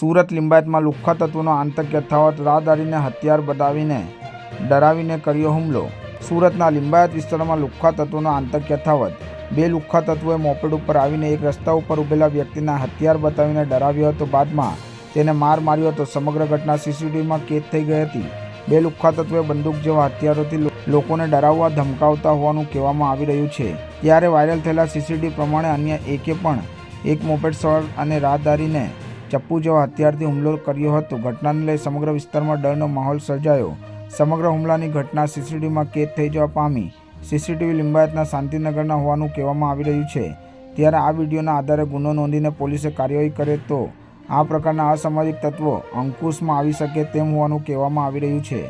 સુરત લિંબાયતમાં લુખ્ખા તત્વોનો આંતક યથાવત રાહદારીને હથિયાર બતાવીને ડરાવીને કર્યો હુમલો. સુરતના લિંબાયત વિસ્તારમાં લુખ્ખા તત્વોનો આંતક યથાવત બે લુખ્ખા તત્વોએ મોપેડ ઉપર આવીને એક રસ્તા ઉપર ઊભેલા વ્યક્તિના હથિયાર બતાવીને ડરાવ્યો હતો. બાદમાં તેને માર માર્યો હતો. સમગ્ર ઘટના સીસીટીવીમાં કેદ થઈ ગઈ હતી. બે લુખ્ખા તત્વોએ બંદૂક જેવા હથિયારોથી લોકોને ડરાવવા ધમકાવતા હોવાનું કહેવામાં આવી રહ્યું છે. ત્યારે વાયરલ થયેલા સીસીટીવી પ્રમાણે અન્ય એકે પણ એક મોપેડ સવાર અને રાહદારીને ચપ્પુ જેવા હથિયારથી હુમલો કર્યો હતો. ઘટનાને લઈ સમગ્ર વિસ્તારમાં ડરનો માહોલ સર્જાયો. સમગ્ર હુમલાની ઘટના સીસીટીવીમાં કેદ થઈ જવા પામી. સીસીટીવી લિંબાયતના શાંતિનગરના હોવાનું કહેવામાં આવી રહ્યું છે. ત્યારે આ વિડીયોના આધારે ગુનો નોંધીને પોલીસે કાર્યવાહી કરે તો આ પ્રકારના અસામાજિક તત્વો અંકુશમાં આવી શકે તેમ હોવાનું કહેવામાં આવી રહ્યું છે.